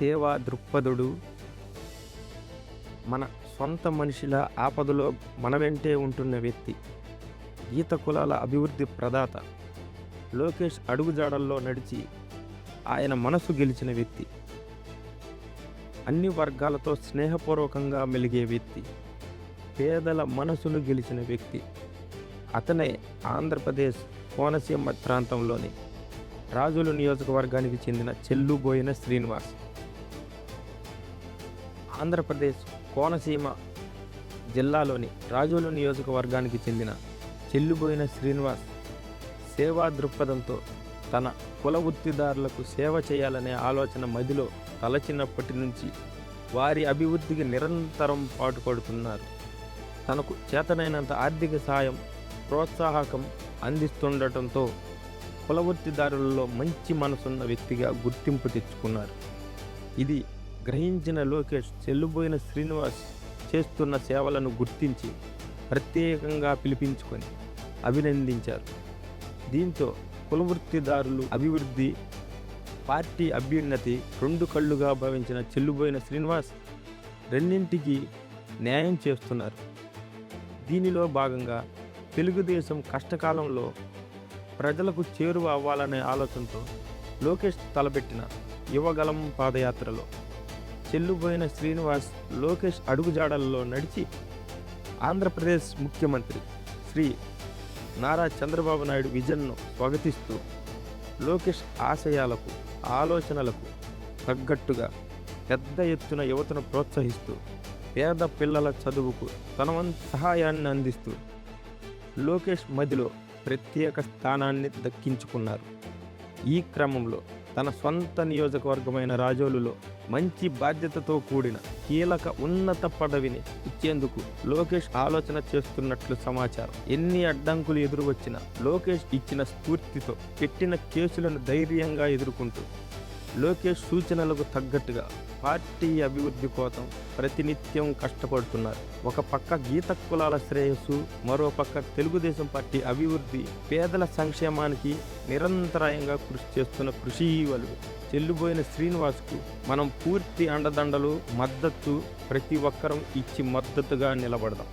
సేవా దృక్పథుడు. మన సొంత మనిషిల ఆపదలో మన వెంటే ఉంటున్న వ్యక్తి. ఈత కులాల అభివృద్ధి ప్రదాత. లోకేష్ అడుగుజాడల్లో నడిచి ఆయన మనసు గెలిచిన వ్యక్తి. అన్ని వర్గాలతో స్నేహపూర్వకంగా మెలిగే వ్యక్తి. పేదల మనసును గెలిచిన వ్యక్తి. అతనే ఆంధ్రప్రదేశ్ కోనసీమ ప్రాంతంలోని రాజుల నియోజకవర్గానికి చెందిన చెల్లుబోయిన శ్రీనివాస్. ఆంధ్రప్రదేశ్ కోనసీమ జిల్లాలోని రాజోలు నియోజకవర్గానికి చెందిన చెల్లుబోయిన శ్రీనివాస్ సేవా దృక్పథంతో తన కుల వృత్తిదారులకు సేవ చేయాలనే ఆలోచన మదిలో తలచినప్పటి నుంచి వారి అభివృద్ధికి నిరంతరం పాటుపడుతున్నారు. తనకు చేతనైనంత ఆర్థిక సాయం ప్రోత్సాహకం అందిస్తుండటంతో కుల వృత్తిదారులలో మంచి మనసున్న వ్యక్తిగా గుర్తింపు తెచ్చుకున్నారు. ఇది గ్రహించిన లోకేష్ చెల్లుబోయిన శ్రీనివాస్ చేస్తున్న సేవలను గుర్తించి ప్రత్యేకంగా పిలిపించుకొని అభినందించారు. దీంతో కులవృత్తిదారులు అభివృద్ధి పార్టీ అభ్యున్నతి రెండు కళ్ళుగా భావించిన చెల్లుబోయిన శ్రీనివాస్ రెండింటికి న్యాయం చేస్తున్నారు. దీనిలో భాగంగా తెలుగుదేశం కష్టకాలంలో ప్రజలకు చేరువ అవ్వాలనే ఆలోచనతో లోకేష్ తలపెట్టిన యువగలం పాదయాత్రలో చెల్లుబోయిన శ్రీనివాస్ లోకేష్ అడుగుజాడల్లో నడిచి ఆంధ్రప్రదేశ్ ముఖ్యమంత్రి శ్రీ నారా చంద్రబాబు నాయుడు విజన్ను స్వాగతిస్తూ లోకేష్ ఆశయాలకు ఆలోచనలకు తగ్గట్టుగా పెద్ద ఎత్తున యువతను ప్రోత్సహిస్తూ పేద పిల్లల చదువుకు తన వంతు సహాయాన్ని అందిస్తూ లోకేష్ మదిలో ప్రత్యేక స్థానాన్ని దక్కించుకున్నారు. ఈ క్రమంలో తన సొంత నియోజకవర్గమైన రాజోలులో మంచి బాధ్యతతో కూడిన కీలక ఉన్నత పదవిని ఇచ్చేందుకు లోకేష్ ఆలోచన చేస్తున్నట్లు సమాచారం. ఎన్ని అడ్డంకులు ఎదురు వచ్చినా లోకేష్ ఇచ్చిన స్ఫూర్తితో పెట్టిన కేసులను ధైర్యంగా ఎదుర్కొంటూ లోకేష్ సూచనలకు తగ్గట్టుగా పార్టీ అభివృద్ధి కోసం ప్రతినిత్యం కష్టపడుతున్నారు. ఒక పక్క గీత కులాల శ్రేయస్సు మరో పక్క తెలుగుదేశం పార్టీ అభివృద్ధి పేదల సంక్షేమానికి నిరంతరాయంగా కృషి చేస్తున్న కృషి కృషివలు చెల్లిపోయిన శ్రీనివాస్కు మనం పూర్తి అండదండలు మద్దతు ప్రతి ఒక్కరం ఇచ్చి మద్దతుగా నిలబడదాం.